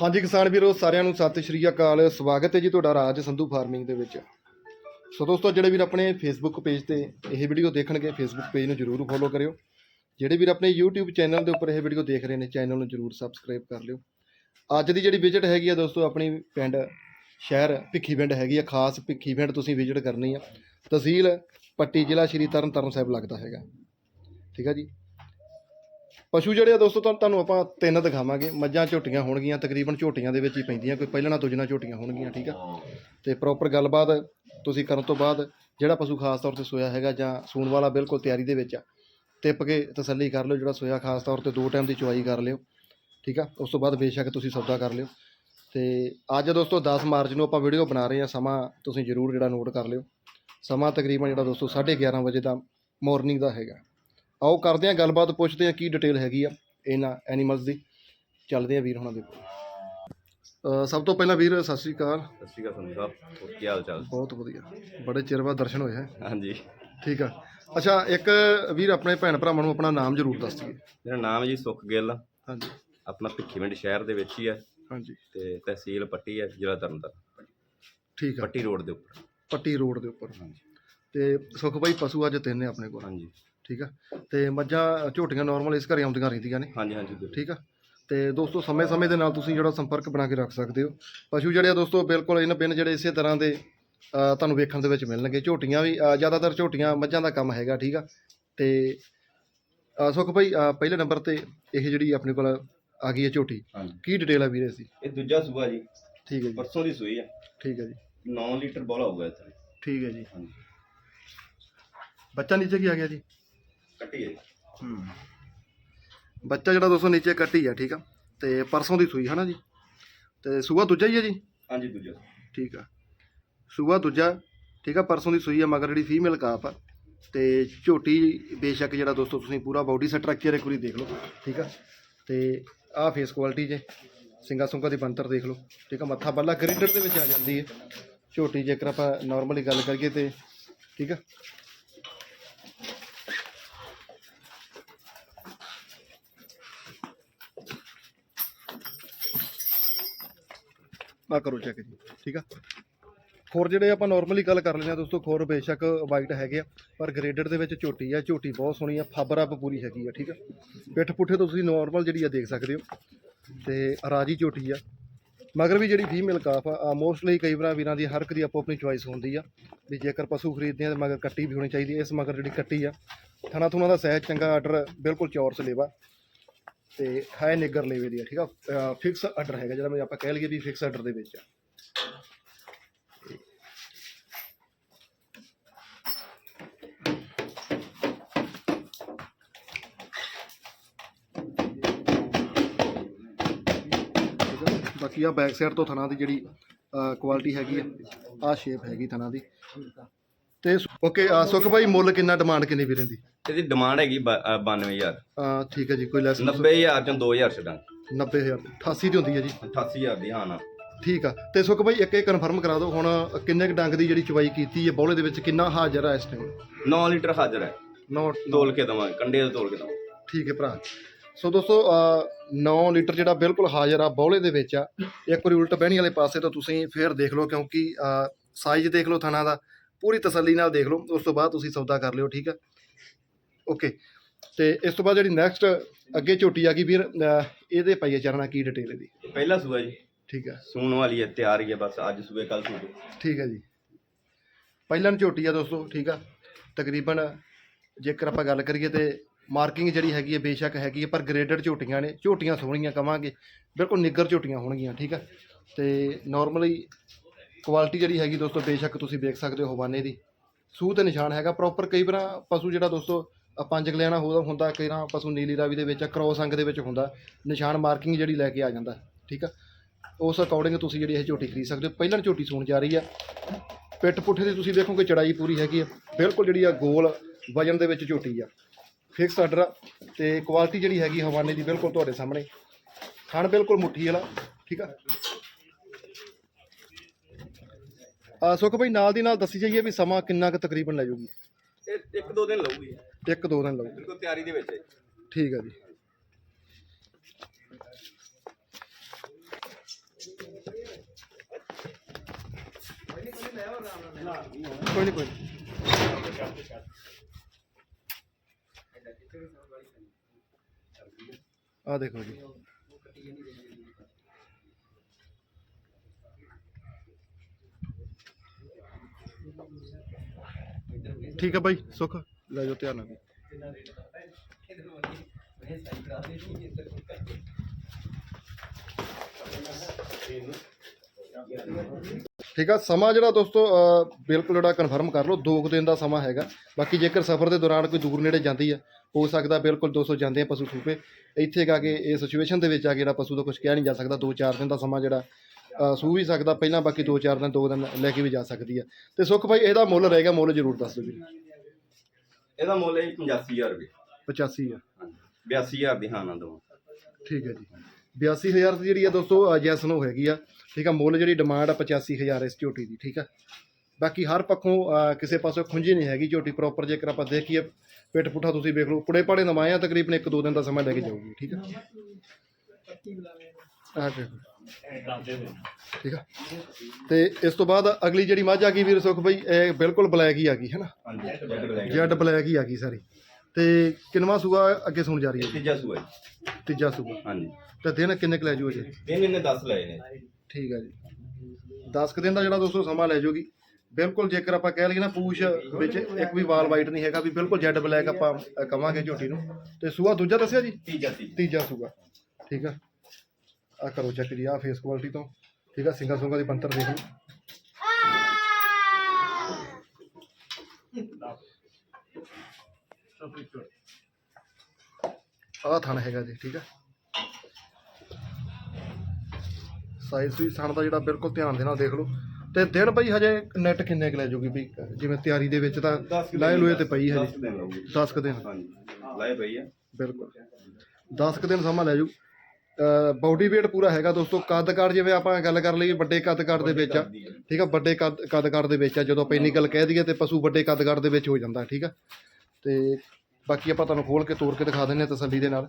ਹਾਂਜੀ ਕਿਸਾਨ ਵੀਰੋ, ਸਾਰਿਆਂ ਨੂੰ ਸਤਿ ਸ਼੍ਰੀ ਅਕਾਲ। ਸਵਾਗਤ ਹੈ ਜੀ ਤੁਹਾਡਾ ਰਾਜ ਸੰਧੂ ਫਾਰਮਿੰਗ ਦੇ ਵਿੱਚ। ਸੋ ਦੋਸਤੋ, ਜਿਹੜੇ ਵੀਰ ਆਪਣੇ ਫੇਸਬੁੱਕ ਪੇਜ ਤੇ ਇਹ ਵੀਡੀਓ ਦੇਖਣਗੇ ਫੇਸਬੁੱਕ ਪੇਜ ਨੂੰ ਜਰੂਰ ਫੋਲੋ ਕਰਿਓ। ਜਿਹੜੇ ਵੀਰ ਆਪਣੇ YouTube ਚੈਨਲ ਦੇ ਉੱਪਰ ਇਹ ਵੀਡੀਓ ਦੇਖ ਰਹੇ ਨੇ ਚੈਨਲ ਨੂੰ ਜਰੂਰ ਸਬਸਕ੍ਰਾਈਬ ਕਰ ਲਿਓ। ਅੱਜ ਦੀ ਜਿਹੜੀ ਵਿਜ਼ਿਟ ਹੈਗੀ ਆ ਦੋਸਤੋ, ਆਪਣੀ ਪਿੰਡ, ਸ਼ਹਿਰ ਭਿੱਖੀ ਪਿੰਡ ਹੈਗੀ ਆ, ਖਾਸ ਭਿੱਖੀ ਪਿੰਡ ਤੁਸੀਂ ਵਿਜ਼ਿਟ ਕਰਨੀ ਆ। ਤਹਿਸੀਲ ਪੱਟੀ ਜ਼ਿਲ੍ਹਾ ਸ਼੍ਰੀ ਤਰਨ ਤਾਰਨ ਸਾਹਿਬ ਲੱਗਦਾ ਹੈਗਾ। ਠੀਕ ਆ ਜੀ? ਪਸ਼ੂ ਜਿਹੜੇ ਆ ਦੋਸਤੋ, ਤੁਹਾਨੂੰ ਤੁਹਾਨੂੰ ਆਪਾਂ ਤਿੰਨ ਦਿਖਾਵਾਂਗੇ। ਮੱਝਾਂ ਝੋਟੀਆਂ ਹੋਣਗੀਆਂ, ਤਕਰੀਬਨ ਝੋਟੀਆਂ ਦੇ ਵਿੱਚ ਹੀ ਪੈਂਦੀਆਂ, ਕੋਈ ਪਹਿਲਾਂ ਪਹਿਲਣਾ ਦੁਜਣਾ ਝੋਟੀਆਂ ਹੋਣਗੀਆਂ, ਠੀਕ ਆ? ਤੇ ਪ੍ਰੋਪਰ ਗੱਲਬਾਤ ਤੁਸੀਂ ਕਰਨ ਤੋਂ ਬਾਅਦ ਜਿਹੜਾ ਪਸ਼ੂ ਖਾਸ ਤੌਰ ਤੇ ਸੋਇਆ ਹੈਗਾ ਜਾਂ ਸੂਣ ਵਾਲਾ ਬਿਲਕੁਲ ਤਿਆਰੀ ਦੇ ਵਿੱਚ ਆ, ਟਿੱਪ ਕੇ ਤਸੱਲੀ ਕਰ ਲਿਓ, ਜਿਹੜਾ ਸੋਇਆ ਖਾਸ ਤੌਰ ਤੇ ਦੋ ਟਾਈਮ ਦੀ ਚੁਆਈ ਕਰ ਲਿਓ, ਠੀਕ ਆ? ਉਸ ਤੋਂ ਬਾਅਦ ਬੇਸ਼ੱਕ ਤੁਸੀਂ ਸੌਦਾ ਕਰ ਲਿਓ। ਤੇ ਅੱਜ ਦੋਸਤੋ 10 ਮਾਰਚ ਨੂੰ ਆਪਾਂ ਵੀਡੀਓ ਬਣਾ ਰਹੇ ਹਾਂ ਸਮਾਂ ਤੁਸੀਂ ਜ਼ਰੂਰ ਜਿਹੜਾ ਨੋਟ ਕਰ ਲਿਓ। ਸਮਾਂ ਤਕਰੀਬਨ ਜਿਹੜਾ ਦੋਸਤੋ 11:30 ਵਜੇ ਦਾ ਮਾਰਨਿੰਗ ਦਾ ਹੈਗਾ। ਆਓ ਕਰਦੇ ਹਾਂ ਗੱਲਬਾਤ ਪੁੱਛਦੇ ਹਾਂ ਕੀ ਡਿਟੇਲ ਹੈਗੀ ਆ ਇਹਨਾਂ ਐਨੀਮਲਸ ਦੀ। ਚੱਲਦੇ ਹਾਂ ਵੀਰ ਹੁਣਾਂ ਦੇ ਕੋਲ। ਸਭ ਤੋਂ ਪਹਿਲਾਂ ਵੀਰ ਸਤਿ ਸ੍ਰੀ ਅਕਾਲ। ਸਤਿ ਸ਼੍ਰੀ ਅਕਾਲ ਸੰਧੂ ਸਾਹਿਬ ਕੀ ਹਾਲ ਚਾਲ? ਬਹੁਤ ਵਧੀਆ। ਬੜੇ ਚਿਰ ਬਾਅਦ ਦਰਸ਼ਨ ਹੋਏ ਹੈ। ਹਾਂਜੀ। ਠੀਕ ਆ। ਅੱਛਾ ਇੱਕ ਵੀਰ ਆਪਣੇ ਭੈਣ ਭਰਾਵਾਂ ਨੂੰ ਆਪਣਾ ਨਾਮ ਜ਼ਰੂਰ ਦੱਸ ਦਈਏ। ਮੇਰਾ ਨਾਮ ਜੀ ਸੁਖ ਗਿੱਲ ਹਾਂਜੀ। ਆਪਣਾ ਭਿੱਖੀਵਿੰਡ ਸ਼ਹਿਰ ਦੇ ਵਿੱਚ ਹੀ ਹੈ ਹਾਂਜੀ। ਤੇ ਤਹਿਸੀਲ ਪੱਟੀ ਹੈ ਜ਼ਿਲ੍ਹਾ ਤਰਨਤਾਰਨ ਠੀਕ ਆ। ਪੱਟੀ ਰੋਡ ਦੇ ਉੱਪਰ। ਪੱਟੀ ਰੋਡ ਦੇ ਉੱਪਰ। ਹਾਂਜੀ। ਤੇ ਸੁਖ ਭਾਈ ਪਸ਼ੂ ਅੱਜ ਤਿੰਨ ਨੇ ਆਪਣੇ ਕੋਲ। ਹਾਂਜੀ। ਠੀਕ ਆ? ਤੇ ਮੱਝਾਂ ਝੋਟੀਆਂ ਨਾਰਮਲ ਇਸ ਘਰੇ ਆਉਂਦੀਆਂ ਰਹਿੰਦੀਆਂ ਨੇ। ਹਾਂਜੀ ਹਾਂਜੀ ਬਿਲਕੁਲ। ਠੀਕ ਆ? ਤੇ ਦੋਸਤੋ ਸਮੇਂ-ਸਮੇਂ ਦੇ ਨਾਲ ਤੁਸੀਂ ਜਿਹੜਾ ਸੰਪਰਕ ਬਣਾ ਕੇ ਰੱਖ ਸਕਦੇ ਹੋ। ਪਸ਼ੂ ਜਿਹੜੇ ਆ ਦੋਸਤੋ ਬਿਲਕੁਲ ਇਹਨਾਂ ਬਿਨ ਜਿਹੜੇ ਇਸੇ ਤਰ੍ਹਾਂ ਦੇ ਅ, ਤੁਹਾਨੂੰ ਵੇਖਣ ਦੇ ਵਿੱਚ ਮਿਲਣਗੇ। ਝੋਟੀਆਂ ਵੀ ਅ, ਜ਼ਿਆਦਾਤਰ ਝੋਟੀਆਂ ਮੱਝਾਂ ਦਾ ਕੰਮ ਹੈਗਾ ਠੀਕ ਆ? ਤੇ ਅ, ਸੁਖ ਭਾਈ ਅ, ਪਹਿਲੇ ਨੰਬਰ ਤੇ ਇਹ ਜਿਹੜੀ ਆਪਣੇ ਕੋਲ ਆ ਗਈ ਹੈ ਝੋਟੀ। ਹਾਂਜੀ। ਕੀ ਡਿਟੇਲ ਆ ਵੀਰੇ ਸੀ ਇਹ ਦੂਜਾ ਸੂਆ ਜੀ। ਠੀਕ ਹੈ ਜੀ। ਪਰਸੋਂ ਦੀ ਸੂਈ ਹੈ ਠੀਕ ਹੈ ਜੀ। 9 ਲੀਟਰ ਬੋਲਾ ਹੋਊਗਾ ਇੱਥੇ। ਠੀਕ ਹੈ ਜੀ। ਹਾਂਜੀ। ਬੱਚਾ ਨੀਚੇ ਕੀ ਆ ਗਿਆ ਜੀ? ਕੱਟੀ ਹੈ ਹੂੰ। ਬੱਚਾ ਜਿਹੜਾ ਦੋਸਤੋ ਨੀਚੇ ਕੱਟੀ ਆ ਠੀਕ ਆ? ਤੇ ਪਰਸੋਂ ਦੀ ਸੂਈ ਹਨਾ ਜੀ? ਤੇ ਸੂਆ ਦੂਜਾ ਹੀ ਹੈ ਜੀ? ਹਾਂਜੀ ਦੂਜਾ। ਠੀਕ ਆ। ਸੂਆ ਦੂਜਾ ਠੀਕ ਆ? ਪਰਸੋਂ ਦੀ ਸੂਈ ਆ ਮਗਰ ਜਿਹੜੀ ਫੀਮੇਲ ਕਾਪ ਆ। ਤੇ ਝੋਟੀ ਬੇਸ਼ੱਕ ਜਿਹੜਾ ਦੋਸਤੋ ਤੁਸੀਂ ਪੂਰਾ ਬਾਡੀ ਸਟਰਕਚਰ ਇੱਕ ਵਾਰੀ ਦੇਖ ਲਓ ਠੀਕ ਆ? ਤੇ ਆਹ ਫੇਸ ਕੁਆਲਿਟੀ ਜੇ ਸਿੰਗਾ ਸੁੰਗਾ ਦੀ ਬੰਤਰ ਦੇਖ ਲਓ ਠੀਕ ਆ? ਮੱਥਾ ਬੱਲਾ ਗ੍ਰਿਡਰ ਦੇ ਵਿੱਚ ਆ ਜਾਂਦੀ ਹੈ। ਝੋਟੀ ਜੇਕਰ ਆਪਾਂ ਨਾਰਮਲੀ ਗੱਲ ਕਰੀਏ ਤੇ ਠੀਕ ਆ? ਆ ਕਰੋ ਚੈੱਕ ਜੀ, ਠੀਕ ਆ? ਖੋਰ ਜਿਹੜੇ ਆਪਾਂ ਨਾਰਮਲੀ ਗੱਲ ਕਰ ਲੈਂਦੇ ਆ ਦੋਸਤੋ, ਖੋਰ ਬੇਸ਼ੱਕ ਵਾਈਟ ਹੈਗੇ ਆ, ਪਰ ਗ੍ਰੇਡਡ ਦੇ ਵਿੱਚ ਝੋਟੀ ਆ, ਝੋਟੀ ਬਹੁਤ ਸੋਹਣੀ ਆ, ਫਾਬਰ ਅੱਪ ਪੂਰੀ ਹੈਗੀ ਆ, ਠੀਕ ਆ? ਪਿੱਠ ਪੁੱਠੇ ਤੁਸੀਂ ਨਾਰਮਲ ਜਿਹੜੀ ਆ ਦੇਖ ਸਕਦੇ ਹੋ, ਤੇ ਰਾਜੀ ਝੋਟੀ ਆ। ਮਗਰ ਵੀ ਜਿਹੜੀ ਫੀਮੇਲ ਕਾਫ ਆ ਮੋਸਟਲੀ ਕਈ ਵਾਰ ਵੀਰਾਂ ਦੀ ਹਰ ਇੱਕ ਦੀ ਆਪੋ ਆਪਣੀ ਚੁਆਇਸ ਹੁੰਦੀ ਆ, ਵੀ ਜੇਕਰ ਪਸ਼ੂ ਖਰੀਦਦੇ ਆ ਤਾਂ ਮਗਰ ਕੱਟੀ ਵੀ ਹੋਣੀ ਚਾਹੀਦੀ ਹੈ ਇਸ ਮਗਰ ਜਿਹੜੀ ਕੱਟੀ ਆ ਥਣਾ ਥੁਣਾ ਦਾ ਸਹਿਜ ਚੰਗਾ ਆਰਡਰ ਬਿਲਕੁਲ ਚੌਰਸ ਲੇਵਾ ਤੇ ਹਾਈ ਨਿੱਗਰ ਲੇਵੇ ਦੀ ਆ, ਠੀਕ ਆ? ਫਿਕਸ ਆਰਡਰ ਹੈਗਾ ਜਿਹੜਾ ਮੈਂ ਆਪਾਂ ਕਹਿ ਲਈਏ ਵੀ ਫਿਕਸ ਆਰਡਰ ਦੇ ਵਿੱਚ ਆ। ਬਾਕੀ ਆ ਬੈਕ ਸਾਈਡ ਤੋਂ ਥਣਾ ਦੀ ਜਿਹੜੀ ਕੁਆਲਿਟੀ ਹੈਗੀ ਆ ਆ ਸ਼ੇਪ ਹੈਗੀ ਥਣਾ ਦੀ। ਤੇ ਓਕੇ ਸੁਖ ਭਾਈ ਮੁੱਲ ਕਿੰਨਾ ਡਿਮਾਂਡ ਕਿੰਨੀ ਵੀਰਾਂ ਦੀ? ਇਹਦੀ ਡਿਮਾਂਡ ਹੈਗੀ ਬ- ਅ, 92000 ਆ ਠੀਕ ਹੈ ਜੀ ਕੋਈ ਲੈਸ 90000 ਚੋਂ 2000 ਛੱਡਾਂ 90000 88 ਦੀ ਹੁੰਦੀ ਹੈ ਜੀ। 88000 ਦੀ ਹਾਂ ਨਾ ਠੀਕ ਆ ਤੇ ਸੁਖ ਭਾਈ ਇੱਕ ਇਹ ਕਨਫਰਮ ਕਰਾ ਦਿਓ ਹੁਣ ਕਿੰਨੇ ਕੁ ਡੰਗ ਦੀ ਜਿਹੜੀ ਚਵਾਈ ਕੀਤੀ ਹੈ ਬੌਲੇ ਦੇ ਵਿੱਚ ਕਿੰਨਾ ਹਾਜ਼ਰ ਆ ਇਸ ਟਾਈਮ 9 ਲੀਟਰ ਹਾਜ਼ਰ ਹੈ। ਨੋਟ ਤੋਲ ਕੇ ਦਵਾਂਗੇ ਕੰਡੇ ਤੋਂ ਤੋਲ ਕੇ ਦਵਾਂਗੇ। ਠੀਕ ਹੈ ਭਰਾ। ਸੋ ਦੋਸਤੋ 9 ਲੀਟਰ ਜਿਹੜਾ ਬਿਲਕੁਲ ਹਾਜ਼ਰ ਆ ਬੌਲੇ ਦੇ ਵਿੱਚ ਆ। ਇੱਕ ਵਾਰੀ ਉਲਟ ਬਹਿਣੀ ਵਾਲੇ ਪਾਸੇ ਤੋਂ ਤੁਸੀਂ ਫੇਰ ਦੇਖ ਲਓ ਕਿਉਂਕਿ ਸਾਈਜ਼ ਦੇਖ ਲਓ ਥਣਾ ਦਾ। ਪੂਰੀ ਤਸੱਲੀ ਨਾਲ ਦੇਖ ਲਓ ਉਸ ਤੋਂ ਬਾਅਦ ਤੁਸੀਂ ਸੌਦਾ ਕਰ ਲਿਓ ਠੀਕ ਆ? ਓਕੇ ਤੇ ਇਸ ਤੋਂ ਬਾਅਦ ਜਿਹੜੀ ਨੈਕਸਟ ਅੱਗੇ ਝੋਟੀ ਆ ਗਈ ਵੀਰ ਅਹ, ਇਹਦੇ ਪਈਏ ਚਰਨਾ ਕੀ ਡਿਟੇਲ ਇਹਦੀ? ਇਹ ਪਹਿਲਾ ਸੂਆ ਜੀ। ਠੀਕ ਆ। ਸੂਣ ਵਾਲੀ ਹੈ ਤਿਆਰ ਹੀ ਹੈ ਬਸ ਅੱਜ ਸੂਏ ਕੱਲ ਸੂਏ। ਠੀਕ ਹੈ ਜੀ। ਪਹਿਲਾਂ ਝੋਟੀ ਆ ਦੋਸਤੋ ਠੀਕ ਆ? ਤਕਰੀਬਨ ਜੇਕਰ ਆਪਾਂ ਗੱਲ ਕਰੀਏ ਤੇ ਮਾਰਕਿੰਗ ਜਿਹੜੀ ਹੈਗੀ ਹੈ ਬੇਸ਼ੱਕ ਹੈਗੀ ਹੈ ਪਰ ਗ੍ਰੇਡਡ ਝੋਟੀਆਂ ਨੇ ਝੋਟੀਆਂ ਸੋਹਣੀਆਂ ਕਵਾਂਗੇ ਬਿਲਕੁਲ ਨਿੱਗਰ ਝੋਟੀਆਂ ਹੋਣਗੀਆਂ ਠੀਕ ਆ? ਤੇ ਨਾਰਮਲੀ ਕੁਆਲਿਟੀ ਜਿਹੜੀ ਹੈਗੀ ਦੋਸਤੋ, ਬੇਸ਼ੱਕ ਤੁਸੀਂ ਦੇਖ ਸਕਦੇ ਹੋ ਹਵਾਨੇ ਦੀ। ਸੂਹ ਤੇ ਨਿਸ਼ਾਨ ਹੈਗਾ ਪ੍ਰੋਪਰ ਕਈ ਵਾਰ ਪਸ਼ੂ ਜਿਹੜਾ ਦੋਸਤੋ ਪੰਜ ਗਲਿਆਣਾ ਹੁੰਦਾ ਹੁੰਦਾ, ਕਈ ਵਾਰ ਪਸ਼ੂ ਨੀਲੀ ਰਾਵੀ ਦੇ ਵਿੱਚ ਕ੍ਰੋਸ ਅੰਗ ਦੇ ਵਿੱਚ ਹੁੰਦਾ। ਨਿਸ਼ਾਨ ਮਾਰਕਿੰਗ ਜਿਹੜੀ ਲੈ ਕੇ ਆ ਜਾਂਦਾ, ਠੀਕ ਆ? ਉਸ ਅਕੋਰਡਿੰਗ ਤੁਸੀਂ ਜਿਹੜੀ ਇਹ ਝੋਟੀ ਖਰੀਦ ਸਕਦੇ ਹੋ। ਪਹਿਲਾਂ ਝੋਟੀ ਸੂਣ ਜਾ ਰਹੀ ਆ। ਪਿੱਠ ਪੁੱਠੇ ਦੀ ਤੁਸੀਂ ਦੇਖੋਗੇ, ਚੜਾਈ ਪੂਰੀ ਹੈਗੀ ਆ। ਬਿਲਕੁਲ ਜਿਹੜੀ ਆ ਗੋਲ ਵਜਨ ਦੇ ਵਿੱਚ ਝੋਟੀ ਆ। ਫਿਕਸ ਆਰਡਰ ਆ। ਤੇ ਕੁਆਲਿਟੀ ਜਿਹੜੀ ਹੈਗੀ ਹਵਾਨੇ ਦੀ ਬਿਲਕੁਲ ਤੁਹਾਡੇ ਸਾਹਮਣੇ। ਖਾਣ ਬਿਲਕੁਲ ਮੁੱਠੀ ਵਾਲਾ, ਠੀਕ ਆ? ਅ, ਸੁੱਖ ਭਾਈ ਨਾਲ ਦੀ ਨਾਲ ਦੱਸੀ ਜਾਈਏ ਵੀ ਸਮਾਂ ਕਿੰਨਾ ਕੁ ਤਕਰੀਬਨ ਲੈ ਜਾਊਗੀ? ਇੱਕ ਦੋ ਦਿਨ ਲਊਗੀ। ਇੱਕ ਦੋ ਦਿਨ ਲਊ ਠੀਕ ਹੈ ਜੀ। ਕੋਈ ਆਹ ਦੇਖੋ ਜੀ। ਠੀਕ ਹੈ ਬਾਈ ਸੁੱਖ। ਲੈ ਜਾਓ ਧਿਆਨ ਨਾਲ। ਠੀਕ ਆ ਸਮਾਂ ਜਿਹੜਾ ਦੋਸਤੋ ਅਹ, ਬਿਲਕੁਲ ਜਿਹੜਾ ਕਨਫਰਮ ਕਰ ਲਓ ਦੋ ਕੁ ਦਿਨ ਦਾ ਸਮਾਂ ਹੈਗਾ। ਬਾਕੀ ਜੇਕਰ ਸਫ਼ਰ ਦੇ ਦੌਰਾਨ ਕੋਈ ਦੂਰ ਨੇੜੇ ਜਾਂਦੀ ਆ ਹੋ ਸਕਦਾ ਬਿਲਕੁਲ 200 ਜਾਂਦੇ ਆ ਪਸ਼ੂ ਸੂਪੇ ਇੱਥੇ ਗਾ ਕੇ ਇਹ ਸਿਚੁਏਸ਼ਨ ਦੇ ਵਿੱਚ ਆ ਕੇ ਜਿਹੜਾ ਪਸ਼ੂ ਦਾ ਕੁਝ ਕਹਿ ਨਹੀਂ ਜਾ ਸਕਦਾ ਦੋ ਚਾਰ ਦਿਨ ਦਾ ਸਮਾਂ ਜਿਹੜਾ ਸੂ ਵੀ ਸਕਦਾ ਪਹਿਲਾਂ ਬਾਕੀ ਦੋ ਚਾਰ ਦਿਨ ਦੋ ਦਿਨ ਲੈ ਕੇ ਵੀ ਜਾ ਸਕਦੀ ਆ। ਤੇ ਸੁੱਖ ਭਾਈ ਇਹਦਾ ਮੁੱਲ ਰਹੇਗਾ ਮੁੱਲ ਜ਼ਰੂਰ ਦੱਸ ਦਿਓ ਜੀ ਇਹਦਾ ਮੁੱਲ ਹੈ ਜੀ 85000 ਰੁਪਏ। 85 ਆ ਹਾਂਜੀ 82000 ਦੀ ਹਾਂ ਨਾ ਦਵਾਂ। ਠੀਕ ਹੈ ਜੀ। 82000 ਦੀ ਜਿਹੜੀ ਆ ਦੋਸਤੋ ਜੈਸ ਨੂੰ ਹੈਗੀ ਆ। ਠੀਕ ਆ ਮੁੱਲ ਜਿਹੜੀ ਡਿਮਾਂਡ ਆ 85000 ਇਸ ਝੋਟੀ ਦੀ ਠੀਕ ਆ। ਬਾਕੀ ਹਰ ਪੱਖੋਂ ਕਿਸੇ ਪਾਸੋਂ ਖੁੰਝੀ ਨਹੀਂ ਹੈਗੀ ਝੋਟੀ ਪ੍ਰੋਪਰ ਜੇਕਰ ਆਪਾਂ ਦੇਖੀਏ ਪਿੱਠ ਪੁੱਠਾ ਤੁਸੀਂ ਵੇਖ ਲਓ ਪੁੜੇ ਪਾੜੇ ਨਵਾਏ ਆ ਤਕਰੀਬਨ ਇੱਕ ਦੋ ਦਿਨ ਦਾ ਸਮਾਂ ਲੈ ਕੇ ਜਾਊਗੀ ਠੀਕ ਆ। ਆਹ ਦੇਖੋ ਠੀਕ ਆ। ਤੇ ਇਸ ਤੋਂ ਬਾਅਦ ਅਗਲੀ ਜਿਹੜੀ ਮੱਝ ਆ ਗਈ ਵੀਰ ਸੁਖ ਬਈ ਇਹ ਬਿਲਕੁਲ ਬਲੈਕ ਹੀ ਆ ਗਈ ਹੈ ਨਾ? ਜੈਡ ਬਲੈਕ ਹੀ ਆ ਗਈ ਸਾਰੀ। ਤੇ ਕਿੰਨਵਾ ਸੂਆ ਅੱਗੇ ਸੁਣ ਜਾ ਰਹੀ ਹੈ? ਤੀਜਾ ਸੂਆ ਜੀ। ਤੀਜਾ ਸੂਆ। ਹਾਂਜੀ। ਤੇ ਦਿਨ ਕਿੰਨੇ ਕੁ ਲੈ ਜੂ? ਅਜੇ ਦਿਨ ਇਹਨੇ 10 ਲਏ ਨੇ। ਠੀਕ ਹੈ ਜੀ। 10 ਕੁ ਦਿਨ ਦਾ ਜਿਹੜਾ ਦੋਸਤੋ ਸਮਾਂ ਲੈ ਜਾਊਗੀ ਬਿਲਕੁਲ ਜੇਕਰ ਆਪਾਂ ਕਹਿ ਲਈਏ ਨਾ ਪੂਛ ਵਿੱਚ ਇੱਕ ਵੀ ਵਾਲ ਵਾਈਟ ਨਹੀਂ ਹੈਗਾ ਵੀ ਬਿਲਕੁਲ ਜੈਡ ਬਲੈਕ ਆਪਾਂ ਕਵਾਂਗੇ ਝੋਟੀ ਨੂੰ। ਤੇ ਸੂਆ ਦੂਜਾ ਦੱਸਿਆ ਜੀ? ਤੀਜਾ ਤੀਜਾ। ਤੀਜਾ ਸੂਆ। ਠੀਕ ਆ। ਆ ਕਰੋ ਚੈੱਕ ਜੀ ਆ ਫੇਸ ਕੁਆਲਿਟੀ ਤੋਂ। ਠੀਕ ਆ ਸਿੰਗਲ ਸੁੰਗਾ ਦੀ ਬੰਤਰ ਦੇਖ ਲਓ। ਆਹ ਥਣ ਹੈਗਾ ਜੀ ਠੀਕ ਆ। ਸਾਈਜ਼ ਵੀ ਥਣ ਦਾ ਜਿਹੜਾ ਬਿਲਕੁਲ ਧਿਆਨ ਦੇ ਨਾਲ ਦੇਖ ਲਓ। ਤੇ ਦਿਨ ਬਈ ਹਜੇ ਨੈਟ ਕਿੰਨੇ ਕੁ ਲੈ ਜਾਊਗੀ ਬਈ? ਜਿਵੇਂ ਤਿਆਰੀ ਦੇ ਵਿੱਚ ਤਾਂ ਲਾਏ ਲੋਏ ਤੇ ਪਈ ਹਜੇ। 10 ਦਿਨ ਲਊਗੀ 10 ਕੁ ਦਿਨ। ਹਾਂਜੀ ਲਾਏ ਪਈ ਆ। ਬਿਲਕੁਲ। 10 ਕੁ ਦਿਨ ਸਮਾਂ ਲੈ ਜੂ। ਬਾਡੀ weight ਪੂਰਾ ਹੈਗਾ ਦੋਸਤੋ। ਕੱਦ ਕਾਰ ਜਿਵੇਂ ਆਪਾਂ ਗੱਲ ਕਰ ਲਈਏ ਵੱਡੇ ਕੱਦ ਕਾਰ ਦੇ ਵਿੱਚ ਆ। ਠੀਕ ਆ ਵੱਡੇ ਕੱਦ ਕੱਦ ਕਾਰ ਦੇ ਵਿੱਚ ਆ ਜਦੋਂ ਆਪਾਂ ਇੰਨੀ ਗੱਲ ਕਹਿ ਦਈਏ ਤੇ ਪਸ਼ੂ ਵੱਡੇ ਕੱਦ ਕਾਰ ਦੇ ਵਿੱਚ ਹੋ ਜਾਂਦਾ ਠੀਕ ਆ। ਤੇ ਬਾਕੀ ਆਪਾਂ ਤੁਹਾਨੂੰ ਖੋਲ ਕੇ ਤੋੜ ਕੇ ਦਿਖਾ ਦਿੰਨੇ ਆ ਤਸੱਲੀ ਦੇ ਨਾਲ।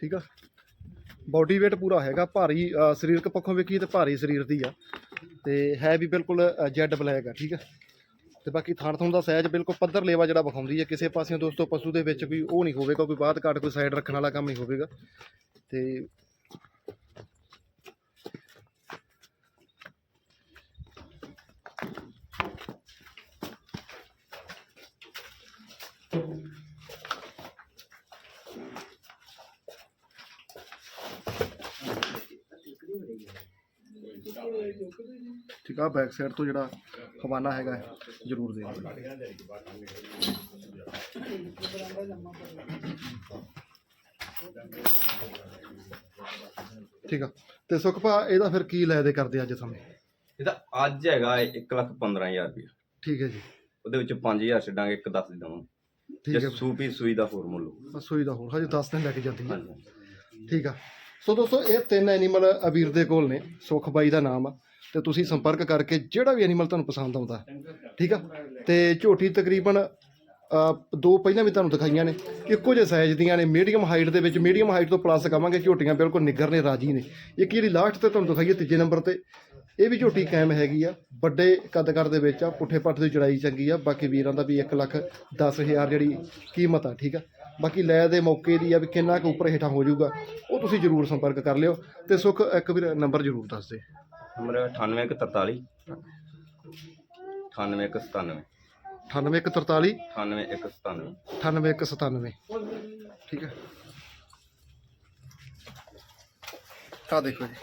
ਠੀਕ ਆ। ਬਾਡੀ weight ਪੂਰਾ ਹੈਗਾ, ਭਾਰੀ ਸਰੀਰਕ ਪੱਖੋਂ ਵੇਖੀਏ ਤੇ ਭਾਰੀ ਸਰੀਰ ਦੀ ਆ। ਤੇ ਹੈ ਵੀ ਬਿਲਕੁਲ ਜੈਡ ਬਲੈਕ ਆ, ਠੀਕ ਆ। ਤੇ ਬਾਕੀ ਥਣ ਥਣ ਦਾ ਸਹਿਜ ਬਿਲਕੁਲ ਪੱਧਰ ਲੇਵਾ ਜਿਹੜਾ ਵਿਖਾਉਂਦੀ ਹੈ ਕਿਸੇ ਪਾਸਿਓਂ ਦੋਸਤੋ ਪਸ਼ੂ ਦੇ ਵਿੱਚ ਕੋਈ ਉਹ ਨਹੀਂ ਹੋਵੇਗਾ, ਕੋਈ ਬਾਤ ਘਾਟ ਕੋਈ ਸਾਈਡ ਰੱਖਣ ਵਾਲਾ ਕੰਮ ਨਹੀਂ ਹੋਵੇਗਾ। ਤੇ ਠੀਕ ਆ ਬੈਕ ਸਾਈਡ ਤੋਂ ਜਿਹੜਾ ਹਵਾਨਾ ਹੈਗਾ ਹੈ, ਜ਼ਰੂਰ ਦੇ ਦਿਓ। ਠੀਕ ਆ ਤੇ ਸੁਖਪਾ ਇਹਦਾ ਫਿਰ ਕੀ ਲੈ ਦੇ ਕਰਦੇ ਅੱਜ ਸਮੇਂ? ਇਹਦਾ ਅੱਜ ਹੈਗਾ 1 ਲੱਖ 15000 ਰੁਪਏ ਠੀਕ ਹੈ ਜੀ। ਉਹਦੇ ਵਿੱਚ 5000 ਛੱਡਾਂਗੇ ਇੱਕ 10 ਦੀ ਠੀਕ ਜੇ ਹੈ। ਸੂਪੀ ਸੂਈ ਦਾ ਹੋਰ ਮੁੱਲ ਹੋਊ। ਸੂਈ ਦਾ ਹੋਰ ਹਜੇ 10 ਦਿਨ ਲੈ ਕੇ ਜਾਂਦੀ ਹੈ। ਹਾਂਜੀ। ਠੀਕ ਆ ਸੋ ਦੋਸਤੋ, ਇਹ ਤਿੰਨ ਐਨੀਮਲ ਅਬੀਰ ਦੇ ਕੋਲ ਨੇ, ਸੁਖ ਬਾਈ ਦਾ ਨਾਮ ਆ। ਤੇ ਤੁਸੀਂ ਸੰਪਰਕ ਕਰਕੇ ਜਿਹੜਾ ਵੀ ਐਨੀਮਲ ਤੁਹਾਨੂੰ ਪਸੰਦ ਆਉਂਦਾ, ਠੀਕ ਆ? ਤੇ ਝੋਟੀ ਤਕਰੀਬਨ ਦੋ ਪਹਿਲਾਂ ਵੀ ਤੁਹਾਨੂੰ ਦਿਖਾਈਆਂ ਨੇ, ਇੱਕੋ ਜਿਹੇ ਸਾਈਜ਼ ਦੀਆਂ ਨੇ ਮੀਡੀਅਮ ਹਾਈਟ ਦੇ ਵਿੱਚ ਮੀਡੀਅਮ ਹਾਈਟ ਤੋਂ ਪਲੱਸ ਕਵਾਂਗੇ, ਝੋਟੀਆਂ ਬਿਲਕੁਲ ਨਿੱਗਰ ਨੇ, ਰਾਜੀ ਨੇ। ਇੱਕ ਜਿਹੜੀ ਲਾਸਟ ਤੇ ਤੁਹਾਨੂੰ ਦਿਖਾਈਏ, ਤੀਜੇ ਨੰਬਰ ਤੇ, ਇਹ ਵੀ ਝੋਟੀ ਕਾਇਮ ਹੈਗੀ ਆ, ਵੱਡੇ ਕੱਦਕਾਰ ਦੇ ਵਿੱਚ ਆ, ਪੁੱਠੇ ਪੱਟ ਦੀ ਚੜਾਈ ਚੰਗੀ ਆ, ਬਾਕੀ ਵੀਰਾਂ ਦਾ ਵੀ 1 ਲੱਖ 10000 ਜਿਹੜੀ ਕੀਮਤ ਆ, ਠੀਕ ਆ? ਬਾਕੀ ਲੈ ਦੇ ਮੌਕੇ ਦੀ ਆ ਵੀ ਕਿੰਨਾ ਕੁ ਉੱਪਰ ਹੇਠਾਂ ਹੋ ਜਾਊਗਾ ਤੁਸੀਂ ਜਰੂਰ ਸੰਪਰਕ ਕਰ ਲਿਓ ਤੇ ਸੁਖ ਇੱਕ ਵੀਰ ਨੰਬਰ ਜਰੂਰ ਦੱਸ ਦੇ। ਨੰਬਰ 98143 98197 98143 98197 98197 ਠੀਕ ਹੈ। ਆ ਦੇਖੋ ਜੀ।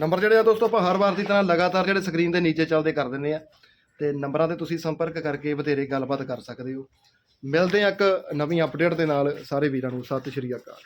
ਨੰਬਰ ਜਿਹੜੇ ਆ ਦੋਸਤੋ ਆਪਾਂ ਹਰ ਵਾਰ ਦੀ ਤਰ੍ਹਾਂ ਲਗਾਤਾਰ ਜਿਹੜੇ ਸਕਰੀਨ ਦੇ ਨੀਚੇ ਚੱਲਦੇ ਕਰ ਦਿੰਦੇ ਆ। ਤੇ ਨੰਬਰਾਂ ਤੇ ਤੁਸੀਂ ਸੰਪਰਕ ਕਰਕੇ ਬਥੇਰੇ ਗੱਲਬਾਤ ਕਰ ਸਕਦੇ ਹੋ। ਮਿਲਦੇ ਆ ਇੱਕ ਨਵੀਂ ਅਪਡੇਟ ਦੇ ਨਾਲ। ਸਾਰੇ ਵੀਰਾਂ ਨੂੰ ਸਤਿ ਸ਼੍ਰੀ ਅਕਾਲ।